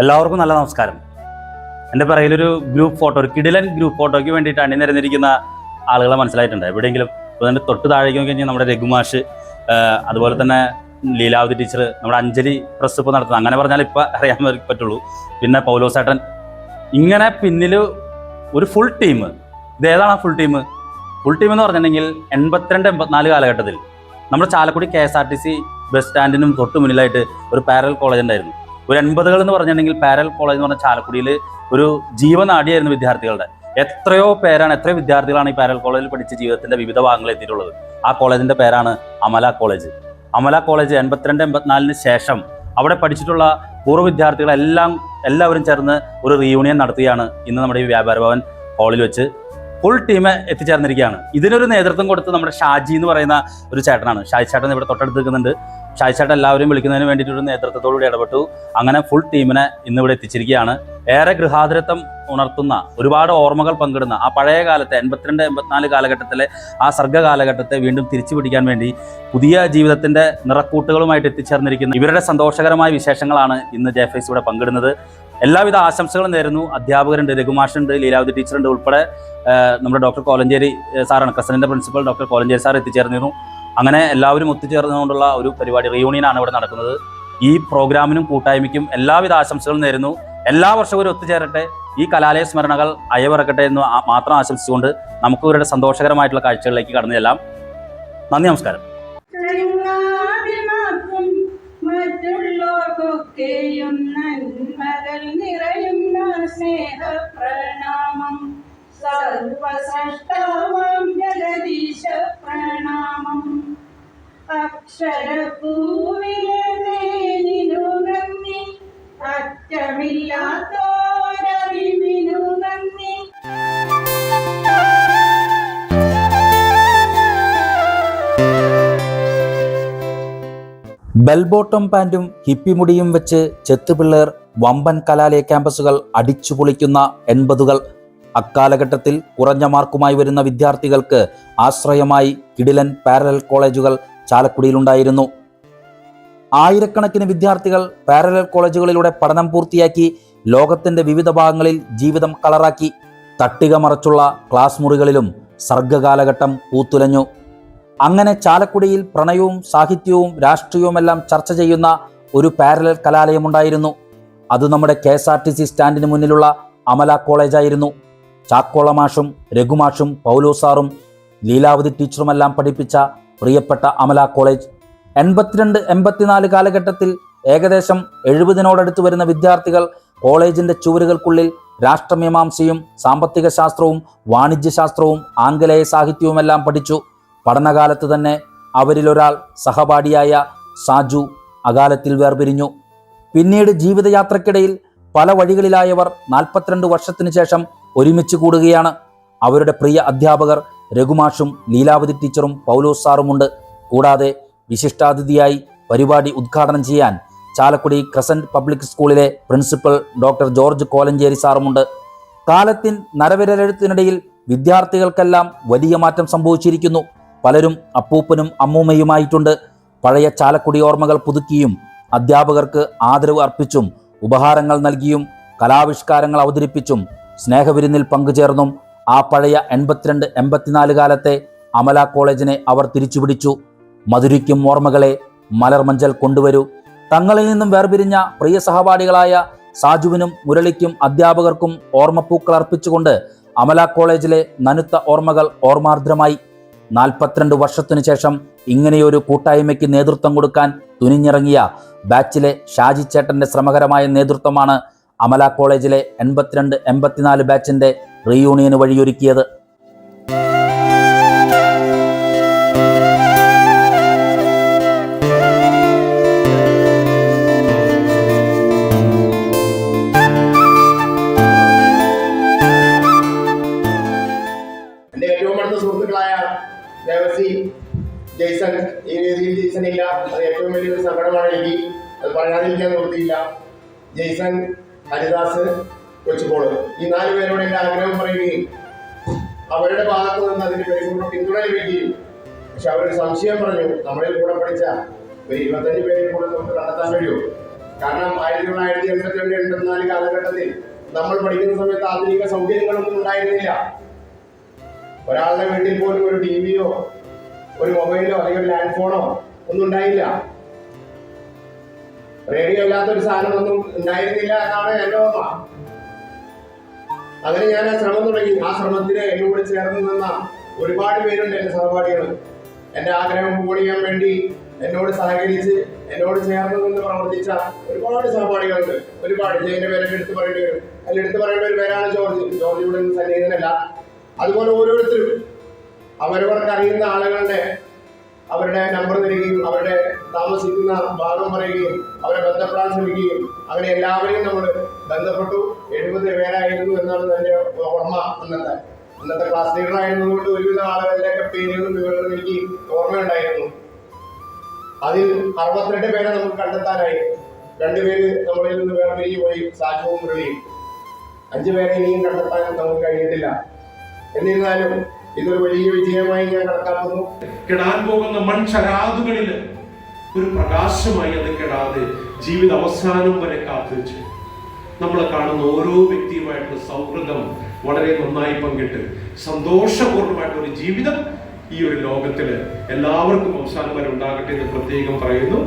എല്ലാവർക്കും നല്ല നമസ്കാരം. എന്റെ പിറകിലൊരു ഗ്രൂപ്പ് ഫോട്ടോ ഒരു കിടിലൻ ഗ്രൂപ്പ് ഫോട്ടോയ്ക്ക് വേണ്ടിയിട്ട് അണിനിരന്നിരിക്കുന്ന ആളുകളെ മനസ്സിലായിട്ടുണ്ട്. എവിടെയെങ്കിലും ഇപ്പോൾ തന്നെ തൊട്ട് താഴേക്ക് നോക്കി കഴിഞ്ഞാൽ നമ്മുടെ രഘുമാഷ് അതുപോലെ തന്നെ ലീലാവതി ടീച്ചർ നമ്മുടെ അഞ്ജലി പ്രസ് ഇപ്പോൾ നടത്തുന്നത്. അങ്ങനെ പറഞ്ഞാൽ ഇപ്പോൾ അറിയാൻ പറ്റുള്ളൂ. പിന്നെ പൗലോസേട്ടൻ ഇങ്ങനെ പിന്നിൽ ഒരു ഫുൾ ടീം ഇത് ഏതാണ് ഫുൾ ടീം ഫുൾ ടീം എന്ന് പറഞ്ഞിട്ടുണ്ടെങ്കിൽ എൺപത്തിരണ്ട് എൺപത്തിനാല് കാലഘട്ടത്തിൽ നമ്മുടെ Chalakudy K S R T C bus സ്റ്റാൻഡിനും തൊട്ട് മുന്നിലായിട്ട് ഒരു പാരൽ കോളേജ് ഉണ്ടായിരുന്നു. ഒരു എൺപതുകൾ എന്ന് പറഞ്ഞിട്ടുണ്ടെങ്കിൽ പാരൽ കോളേജ് എന്ന് പറഞ്ഞ ചാലക്കുടിയിൽ ഒരു ജീവനാടിയായിരുന്നു വിദ്യാർത്ഥികളുടെ. എത്രയോ പേരാണ് എത്രയോ വിദ്യാർത്ഥികളാണ് ഈ പാരൽ കോളേജിൽ പഠിച്ച് ജീവിതത്തിന്റെ വിവിധ ഭാഗങ്ങളിൽ എത്തിയിട്ടുള്ളത്. ആ കോളേജിന്റെ പേരാണ് അമല കോളേജ്. അമല കോളേജ് എൺപത്തിരണ്ട് എൺപത്തിനാലിന് ശേഷം അവിടെ പഠിച്ചിട്ടുള്ള പൂർവ വിദ്യാർത്ഥികളെല്ലാം എല്ലാവരും ചേർന്ന് ഒരു റീയൂണിയൻ നടത്തുകയാണ് ഇന്ന് നമ്മുടെ ഈ വ്യാപാര ഭവൻ ഹാളിൽ വെച്ച്. ഫുൾ ടീം എത്തിച്ചേർന്നിരിക്കുകയാണ്. ഇതിനൊരു നേതൃത്വം കൊടുത്ത് നമ്മുടെ ഷാജി എന്ന് പറയുന്ന ഒരു ചേട്ടനാണ്. ഷാജി ചേട്ടൻ ഇവിടെ തൊട്ടടുത്ത് നിൽക്കുന്നുണ്ട്. ചേട്ടൻ എല്ലാവരും വിളിക്കുന്നതിന് വേണ്ടിയിട്ടൊരു നേതൃത്വത്തോടുകൂടി ഇടപെട്ടു. അങ്ങനെ ഫുൾ ടീമിനെ ഇന്നിവിടെ എത്തിച്ചിരിക്കുകയാണ്. ഏറെ ഗൃഹാതുരത്വം ഉണർത്തുന്ന ഒരുപാട് ഓർമ്മകൾ പങ്കിടുന്ന ആ പഴയ കാലത്തെ എൺപത്തിരണ്ട് എൺപത്തിനാല് കാലഘട്ടത്തിലെ ആ സർഗ കാലഘട്ടത്തെ വീണ്ടും തിരിച്ചു പിടിക്കാൻ വേണ്ടി പുതിയ ജീവിതത്തിന്റെ നിറക്കൂട്ടുകളുമായിട്ട് എത്തിച്ചേർന്നിരിക്കുന്ന ഇവരുടെ സന്തോഷകരമായ വിശേഷങ്ങളാണ് ഇന്ന് ജയഫേസ് ഇവിടെ പങ്കിടുന്നത്. എല്ലാവിധ ആശംസകളും നേരുന്നു. അധ്യാപകരുണ്ട് രഘുമാഷുണ്ട് ലീലാവതി ടീച്ചറുണ്ട് ഉൾപ്പെടെ നമ്മുടെ ഡോക്ടർ കോലഞ്ചേരി സാറാണ്. കസനിന്റെ പ്രിൻസിപ്പൽ ഡോക്ടർ കോലഞ്ചേരി സാർ എത്തിച്ചേർന്നിരുന്നു. അങ്ങനെ എല്ലാവരും ഒത്തുചേർന്നുകൊണ്ടുള്ള ഒരു പരിപാടി റിയൂണിയൻ ആണ് ഇവിടെ നടക്കുന്നത്. ഈ പ്രോഗ്രാമിനും കൂട്ടായ്മയ്ക്കും എല്ലാവിധ ആശംസകളും നേരുന്നു. എല്ലാ വർഷവും ഒരു ഒത്തുചേരട്ടെ. ഈ കലാലയ സ്മരണകൾ അയവിറക്കട്ടെ എന്ന് മാത്രം ആശംസിച്ചുകൊണ്ട് നമുക്ക് ഇവരുടെ സന്തോഷകരമായിട്ടുള്ള കാഴ്ചകളിലേക്ക് കടന്നു ചെല്ലാം. നന്ദി നമസ്കാരം. സർവസൃഷ്ടാവാം ജഗദീശ ബെൽബോട്ടം പാന്റും ഹിപ്പിമുടിയും വെച്ച് ചെത്തുപിള്ളേർ വമ്പൻ കലാലയ ക്യാമ്പസുകൾ അടിച്ചു പൊളിക്കുന്ന എൺപതുകൾ. അക്കാലഘട്ടത്തിൽ കുറഞ്ഞ മാർക്കുമായി വരുന്ന വിദ്യാർത്ഥികൾക്ക് ആശ്രയമായി കിടിലൻ പാരലൽ കോളേജുകൾ ചാലക്കുടിയിലുണ്ടായിരുന്നു. ആയിരക്കണക്കിന് വിദ്യാർത്ഥികൾ പാരലൽ കോളേജുകളിലൂടെ പഠനം പൂർത്തിയാക്കി ലോകത്തിന്റെ വിവിധ ഭാഗങ്ങളിൽ ജീവിതം കളറാക്കി. തട്ടിക മറച്ചുള്ള ക്ലാസ് മുറികളിലും സർഗകാലഘട്ടം പൂത്തുലഞ്ഞു. അങ്ങനെ ചാലക്കുടിയിൽ പ്രണയവും സാഹിത്യവും രാഷ്ട്രീയവുമെല്ലാം ചർച്ച ചെയ്യുന്ന ഒരു പാരലൽ കലാലയമുണ്ടായിരുന്നു. അത് നമ്മുടെ K S R T C സ്റ്റാൻഡിന് മുന്നിലുള്ള അമല കോളേജായിരുന്നു. ചാക്കോളമാഷും രഘുമാഷും പൗലോസാറും ലീലാവതി ടീച്ചറുമെല്ലാം പഠിപ്പിച്ച പ്രിയപ്പെട്ട അമല കോളേജ്. എൺപത്തിരണ്ട് എൺപത്തിനാല് കാലഘട്ടത്തിൽ ഏകദേശം എഴുപതിനോടടുത്ത് വരുന്ന വിദ്യാർത്ഥികൾ കോളേജിന്റെ ചുവരുകൾക്കുള്ളിൽ രാഷ്ട്രമീമാംസയും സാമ്പത്തിക ശാസ്ത്രവും വാണിജ്യശാസ്ത്രവും ആംഗലേയ സാഹിത്യവുമെല്ലാം പഠിച്ചു. പഠനകാലത്ത് തന്നെ അവരിലൊരാൾ സഹപാഠിയായ സാജു അകാലത്തിൽ വേർപിരിഞ്ഞു. പിന്നീട് ജീവിതയാത്രക്കിടയിൽ പല വഴികളിലായവർ നാൽപ്പത്തിരണ്ട് വർഷത്തിനു ശേഷം ഒരുമിച്ച് കൂടുകയാണ്. അവരുടെ പ്രിയ അധ്യാപകർ രഘുമാഷും ലീലാവതി ടീച്ചറും പൗലോസ് സാറുമുണ്ട് കൂടാതെ വിശിഷ്ടാതിഥിയായി പരിപാടി ഉദ്ഘാടനം ചെയ്യാൻ ചാലക്കുടി ക്രസന്റ് പബ്ലിക് സ്കൂളിലെ പ്രിൻസിപ്പൽ ഡോക്ടർ ജോർജ് കോലഞ്ചേരി സാറുമുണ്ട് കാലത്തിൻ നരവിരലെഴുത്തിനിടയിൽ വിദ്യാർത്ഥികൾക്കെല്ലാം വലിയ മാറ്റം സംഭവിച്ചിരിക്കുന്നു. പലരും അപ്പൂപ്പനും അമ്മൂമ്മയുമായിട്ടുണ്ട്. പഴയ ചാലക്കുടി ഓർമ്മകൾ പുതുക്കിയും അധ്യാപകർക്ക് ആദരവ് അർപ്പിച്ചും ഉപഹാരങ്ങൾ നൽകിയും കലാവിഷ്കാരങ്ങൾ അവതരിപ്പിച്ചും സ്നേഹവിരുന്നിൽ പങ്കുചേർന്നും ആ പഴയ എൺപത്തിരണ്ട് എൺപത്തിനാല് കാലത്തെ അമല കോളേജിനെ അവർ തിരിച്ചുപിടിച്ചു. മധുരിക്കും ഓർമ്മകളെ മലർമഞ്ചൽ കൊണ്ടുവരൂ. തങ്ങളിൽ നിന്നും വേർപിരിഞ്ഞ പ്രിയ സഹപാഠികളായ സാജുവിനും മുരളിക്കും അധ്യാപകർക്കും ഓർമ്മപ്പൂക്കൾ അർപ്പിച്ചുകൊണ്ട് അമല കോളേജിലെ നനുത്ത ഓർമ്മകൾ ഓർമാർദ്രമായി. നാൽപ്പത്തിരണ്ട് വർഷത്തിനു ശേഷം ഇങ്ങനെയൊരു കൂട്ടായ്മയ്ക്ക് നേതൃത്വം കൊടുക്കാൻ തുനിഞ്ഞിറങ്ങിയ ബാച്ചിലെ ഷാജി ചേട്ടന്റെ ശ്രമകരമായ നേതൃത്വമാണ് അമല കോളേജിലെ എൺപത്തിരണ്ട് എൺപത്തിനാല് ബാച്ചിന്റെ റീയൂണിയന് വഴിയൊരുക്കിയത്. പിന്തുണ ലഭിക്കുകയും. പക്ഷെ അവരൊരു സംശയം പറഞ്ഞു നമ്മളിൽ കൂടെ പഠിച്ച ഒരു ഇരുപത്തഞ്ച് പേരെ കൂടെ നമുക്ക് കണ്ടെത്താൻ കഴിയുമോ കാരണം ആയിരത്തി തൊള്ളായിരത്തി എൺപത്തി രണ്ട് എൺപത്തിനാല് കാലഘട്ടത്തിൽ നമ്മൾ പഠിക്കുന്ന സമയത്ത് ആധുനിക സൗകര്യങ്ങളൊന്നും ഉണ്ടായിരുന്നില്ല. ഒരാളുടെ വീട്ടിൽ പോലും ഒരു ടി വിയോ ഒരു മൊബൈലോ അല്ലെങ്കിൽ ലാൻഡ് ഫോണോ ഒന്നും ഉണ്ടായില്ല. റേഡിയോ ഇല്ലാത്തൊരു സാധനമൊന്നും ഉണ്ടായിരുന്നില്ല എന്നാണ് എന്റെ ഓർമ്മ. അങ്ങനെ ഞാൻ ആ ശ്രമം തുടങ്ങി. ആ ശ്രമത്തിന് എന്നോട് ചേർന്ന് നിന്ന ഒരുപാട് പേരുണ്ട് എന്റെ സഹപാഠികൾ. എന്റെ ആഗ്രഹം പൂർണിയാൻ വേണ്ടി എന്നോട് സഹകരിച്ച് എന്നോട് ചേർന്ന് നിന്ന് പ്രവർത്തിച്ച ഒരുപാട് സഹപാഠികളുണ്ട്. ഒരുപാട് ജയന്റെ പേരൊക്കെ എടുത്തു പറയേണ്ടി വരും. അതിൽ എടുത്തു പറയേണ്ട ഒരു പേരാണ് ജോർജ്. ജോർജ് ഇവിടെ നിന്ന് സന്നിഹിതനല്ല. അതുപോലെ ഓരോരുത്തരും അവരവർക്ക് അറിയുന്ന ആളുകളുടെ അവരുടെ നമ്പർ തരികയും അവരുടെ താമസിക്കുന്ന ഭാഗം പറയുകയും അവരെ ബന്ധപ്പെടാൻ ശ്രമിക്കുകയും അങ്ങനെ എല്ലാവരെയും നമ്മൾ ബന്ധപ്പെട്ടു. എഴുപത് പേരായിരുന്നു എന്നാണ് എന്റെ ഓർമ്മ അന്നത്തെ. അന്നത്തെ ക്ലാസ് ലീഡർ ആയിരുന്നതുകൊണ്ട് ഒരുവിധ ആളുകളുടെയൊക്കെ പേരുകളും വിവരങ്ങളും എനിക്ക് ഓർമ്മയുണ്ടായിരുന്നു. അതിൽ അറുപത്തിരണ്ട് പേരെ നമുക്ക് കണ്ടെത്താനായി. രണ്ടുപേര് നമ്മളിൽ നിന്ന് വേറെ പിരിഞ്ഞു പോയി സാജുവും മുരളിയും. അഞ്ചു പേരെ ഇനിയും കണ്ടെത്താൻ നമുക്ക് കഴിഞ്ഞിട്ടില്ല. എന്നിരുന്നാലും ഇതൊരു വലിയ വിജയമായി ഞാൻ കണക്കാക്കുന്നു. കിടാൻ പോകുന്ന മൺചരാതുകളിൽ ഒരു പ്രകാശമായി അത് കെടാതെ ജീവിത അവസാനം വരെ കാത്തുവെച്ച് നമ്മൾ കാണുന്ന ഓരോ വ്യക്തിയുമായിട്ടുള്ള സൗഹൃദം വളരെ നന്നായി പങ്കിട്ട് സന്തോഷപൂർണമായിട്ടുള്ള ഒരു ജീവിതം ഈ ഒരു ലോകത്തിൽ എല്ലാവർക്കും അവസാനം വരെ ഉണ്ടാകട്ടെ എന്ന് പ്രത്യേകം പറയുന്നു.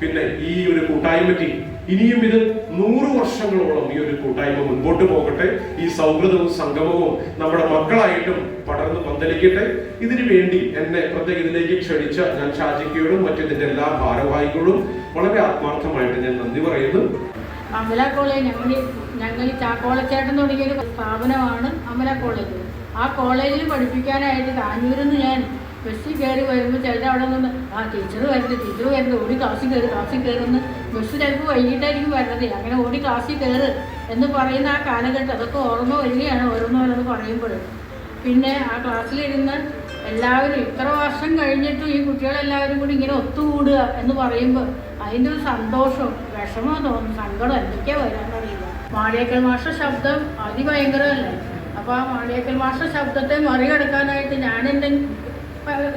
പിന്നെ ഈ ഒരു കൂട്ടായ്മയ്ക്ക് ഇനിയും ഇത് നൂറ് വർഷങ്ങളോളം ഈ ഒരു കൂട്ടായ്മ മുൻപോട്ട് പോകട്ടെ. ഈ സൗഹൃദവും സംഗമവും നമ്മുടെ മക്കളായിട്ടും പടർന്ന് പന്തലിക്കട്ടെ. ഇതിനു വേണ്ടി എന്നെ പ്രത്യേക ഇതിലേക്ക് ക്ഷണിച്ച ഞാൻ ഷാജിക്കയോടും മറ്റിതിന്റെ എല്ലാ ഭാരവാഹികളോടും വളരെ ആത്മാർത്ഥമായിട്ട് ഞാൻ നന്ദി പറയുന്നു. അമല കോളേജ് ഞങ്ങൾ ഞങ്ങൾ ചാക്കോളച്ചേട്ടൻ തുടങ്ങിയ ഒരു സ്ഥാപനമാണ് അമല കോളേജ്. ആ കോളേജിൽ പഠിപ്പിക്കാനായിട്ട് കാഞ്ഞൂരിൽ നിന്ന് ഞാൻ ബസ്സിൽ കയറി വരുമ്പോൾ ചിലർ അവിടെ നിന്ന് ആ ടീച്ചർ വരുന്നത് ടീച്ചർ വരുന്നത് ഒരു ക്ലാസ്സിൽ കയറി ക്ലാസ്സിൽ കയറുന്ന ബസ് ചിലപ്പോൾ വൈകിട്ടായിരിക്കും വരുന്നത്. അങ്ങനെ ഓടി ക്ലാസ്സിൽ കയറ് എന്ന് പറയുന്ന ആ കാലഘട്ടം അതൊക്കെ ഓർമ്മ വരികയാണ് ഓരോന്നോരോന്ന് പറയുമ്പോൾ പിന്നെ ആ ക്ലാസ്സിലിരുന്ന് എല്ലാവരും ഇത്ര വർഷം കഴിഞ്ഞിട്ടും ഈ കുട്ടികളെല്ലാവരും കൂടി ഇങ്ങനെ ഒത്തുകൂടുക എന്ന് പറയുമ്പോൾ അതിന്റെ ഒരു സന്തോഷവും വിഷമവും തോന്നും സങ്കടം എന്തൊക്കെയാ വരാന്നറിയില്ല. മാളിയേക്കൽ മാഷ ശബ്ദം അതിഭയങ്കരമല്ലേ? അപ്പോൾ ആ മാളിയേക്കൽ മാഷ ശബ്ദത്തെ മറികടക്കാനായിട്ട് ഞാൻ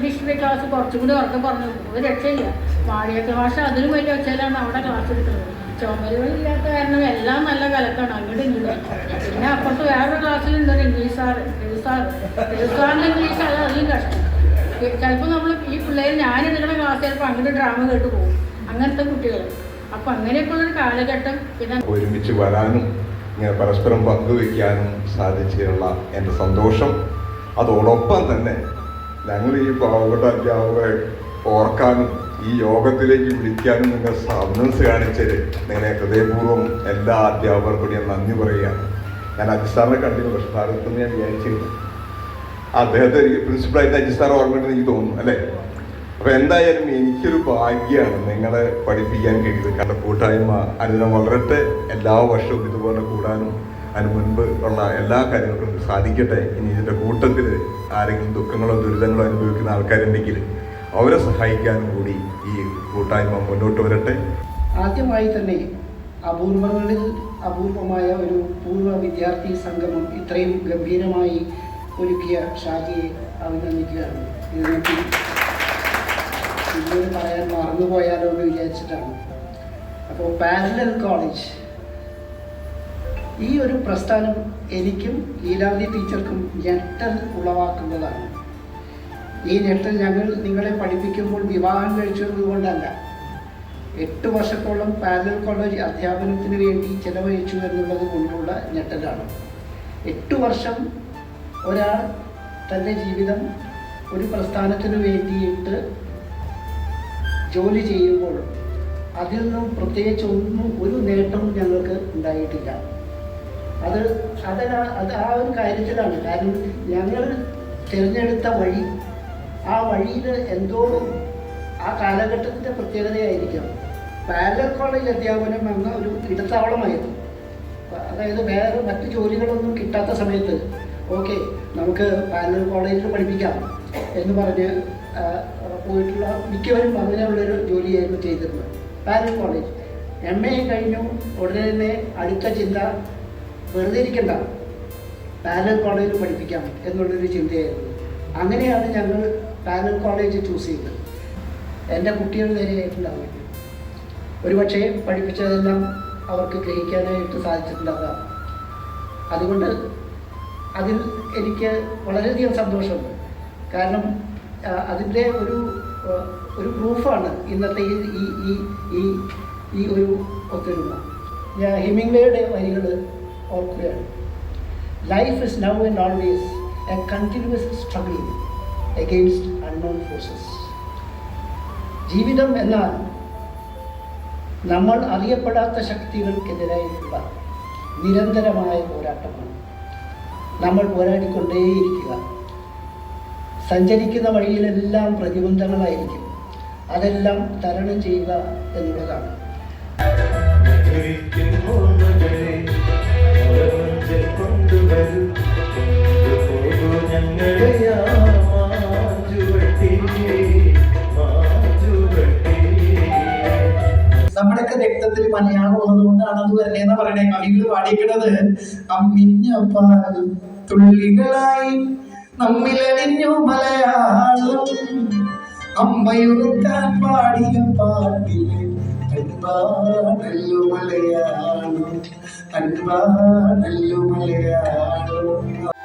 ഹിസ്റ്ററി ക്ലാസ് കുറച്ചും കൂടി ഉറക്കം പറഞ്ഞു. ഒരു രക്ഷയില്ല. വാടിയൊക്കെ ഭാഷ അതിലും വലിയ ഒച്ചയിലാണ് അവിടെ ക്ലാസ് എടുക്കുന്നത്. ചുമലുകളില്ലാത്ത കാരണം എല്ലാം നല്ല കലക്കാണ്. അങ്ങോട്ട് ഇങ്ങോട്ട്. പിന്നെ അപ്പുറത്ത് വേറൊരു ക്ലാസ്സിലുണ്ട് ഒരു English sir English sir English സാറിന്റെ ഇംഗ്ലീഷ് അത് അധികം കഷ്ടം. ചിലപ്പോൾ നമ്മൾ ഈ പിള്ളേർ ഞാൻ എടുക്കുന്ന ക്ലാസ് ചിലപ്പോൾ അങ്ങോട്ട് ഡ്രാമ കേട്ട് പോകും. അങ്ങനത്തെ കുട്ടികൾ അപ്പം അങ്ങനെയൊക്കെയുള്ളൊരു കാലഘട്ടം പിന്നെ ഒരുമിച്ച് വരാനും ഇങ്ങനെ പരസ്പരം പങ്കുവയ്ക്കാനും സാധിച്ചിട്ടുള്ള എന്റെ സന്തോഷം. അതോടൊപ്പം തന്നെ ഞങ്ങൾ ഈ പാവപ്പെട്ട അധ്യാപകരെ ഓർക്കാനും ഈ യോഗത്തിലേക്ക് വിളിക്കാനും നിങ്ങൾ സബ്നസ് കാണിച്ചത് നിങ്ങളെ ഹൃദയപൂർവം എല്ലാ അധ്യാപകർക്കും ഞാൻ നന്ദി പറയുകയാണ്. ഞാൻ അജിസ്ഥാറിനെ കണ്ടിരുന്നു പക്ഷെ ഞാൻ വിചാരിച്ചിരുന്നു അദ്ദേഹത്തെ പ്രിൻസിപ്പളായിട്ട് അജിസ്ഥാർ ഓർമ്മയുണ്ടെന്ന് എനിക്ക് തോന്നുന്നു അല്ലേ? അപ്പൊ എന്തായാലും എനിക്കൊരു ഭാഗ്യമാണ് നിങ്ങളെ പഠിപ്പിക്കാൻ കഴിയുന്നത്. കാരണം കൂട്ടായ്മ അനുദിനം വളരട്ടെ എല്ലാ വർഷവും ഇതുപോലെ കൂടാനും അതിന് മുൻപ് ഉള്ള എല്ലാ കാര്യങ്ങൾക്കും സാധിക്കട്ടെ. ഇനി ഇതിന്റെ കൂട്ടത്തിൽ ആരെങ്കിലും ദുഃഖങ്ങളോ ദുരിതങ്ങളോ അനുഭവിക്കുന്ന ആൾക്കാരുണ്ടെങ്കിൽ അവരെ സഹായിക്കാനും കൂടി ഈ കൂട്ടായ്മ മുന്നോട്ട് വരട്ടെ. ആദ്യമായി തന്നെ അപൂർവങ്ങളിൽ അപൂർവമായ ഒരു പൂർവ വിദ്യാർത്ഥി സംഗമം ഇത്രയും ഗംഭീരമായി ഒരുക്കിയ ഷാജിയെ അഭിനന്ദിക്കുകയാണ്. ഇതിനെപ്പറ്റി പറയാൻ മറന്നുപോയാലോ എന്ന് വിചാരിച്ചിട്ടാണ്. അപ്പോൾ പാരലൽ കോളേജ് ഈ ഒരു പ്രസ്ഥാനം എനിക്കും ലീലാവതി ടീച്ചർക്കും ഞെട്ടൽ ഉളവാക്കുന്നതാണ്. ഈ ഞെട്ടൽ ഞങ്ങൾ നിങ്ങളെ പഠിപ്പിക്കുമ്പോൾ വിവാഹം കഴിച്ചതുകൊണ്ടല്ല എട്ട് വർഷത്തോളം പാരലൽ കോളേജ് അധ്യാപനത്തിന് വേണ്ടി ചെലവഴിച്ചു എന്നുള്ളത് കൊണ്ടുള്ള ഞെട്ടലാണ്. എട്ട് വർഷം ഒരാൾ തന്റെ ജീവിതം ഒരു പ്രസ്ഥാനത്തിന് വേണ്ടിയിട്ട് ജോലി ചെയ്യുമ്പോൾ അതിൽ നിന്നും പ്രത്യേകിച്ച് ഒന്നും ഒരു നേട്ടവും ഞങ്ങൾക്ക് ഉണ്ടായിട്ടില്ല. അത് അതിനാ അത് ആ ഒരു കാര്യത്തിലാണ്. കാരണം ഞങ്ങൾ തിരഞ്ഞെടുത്ത വഴി ആ വഴിയിൽ എന്തോ ആ കാലഘട്ടത്തിന്റെ പ്രത്യേകതയായിരിക്കാം. പാരലൽ കോളേജ് അധ്യാപനം എന്ന ഒരു ഇടത്താവളമായിരുന്നു. അതായത് വേറെ മറ്റ് ജോലികളൊന്നും കിട്ടാത്ത സമയത്ത് ഓക്കെ നമുക്ക് പാരലൽ കോളേജിൽ പഠിപ്പിക്കാം എന്ന് പറഞ്ഞ് പോയിട്ടുള്ള മിക്കവരും അങ്ങനെയുള്ളൊരു ജോലിയായിരുന്നു ചെയ്തിരുന്നത്. Parallel college. എം എ കഴിഞ്ഞു. ഉടനെ തന്നെ അടുത്ത ചിന്ത വെറുതെ ഇരിക്കണ്ട. പാരലൽ കോളേജിൽ പഠിപ്പിക്കാം എന്നുള്ളൊരു ചിന്തയായിരുന്നു. അങ്ങനെയാണ് ഞങ്ങൾ പാരലൽ കോളേജ് ചൂസ് ചെയ്തത്. എന്റെ കുട്ടികൾ നേരെയായിട്ടുണ്ടാവില്ല ഒരുപക്ഷെ പഠിപ്പിച്ചതെല്ലാം അവർക്ക് ഗ്രഹിക്കാനായിട്ട് സാധിച്ചിട്ടുണ്ടാകാം. അതുകൊണ്ട് അതിൽ എനിക്ക് വളരെയധികം സന്തോഷമുണ്ട്. കാരണം അതിന്റെ ഒരു ഒരു പ്രൂഫാണ് ഇന്നത്തെ ഈ ഈ ഈ ഈ ഒരു ഒത്തൊരുമ. ഹിമിംഗ്ലയുടെ വരികൾ ഓർക്കുകയാണ് ലൈഫ് is നൗ and always a continuous struggle against unknown forces ജീവിതം എന്നാൽ നമ്മൾ അറിയപ്പെടാത്ത ശക്തികൾക്കെതിരായിട്ടുള്ള നിരന്തരമായ പോരാട്ടമാണ്. നമ്മൾ പോരാടിക്കൊണ്ടേയിരിക്കുക. സഞ്ചരിക്കുന്ന വഴിയിലെല്ലാം പ്രതിബന്ധങ്ങളായിരിക്കും. അതെല്ലാം തരണം ചെയ്യുക എന്നുള്ളതാണ്. നമ്മുടെയൊക്കെ രക്തത്തിൽ മലയാളം ഉള്ളതുകൊണ്ടാണ് അത് വരണേന്ന് പറയണേ. കവികൾ പാടിക്കണത് അമ്മിഞ്ഞ തുള്ളികളായി നമ്മിലടിഞ്ഞു മലയാളം. അമ്മയുറക്കാൻ പാടിയ പാട്ടിലെ അൻപാടല്ലു கண்பா நல்ல மலையாளம்.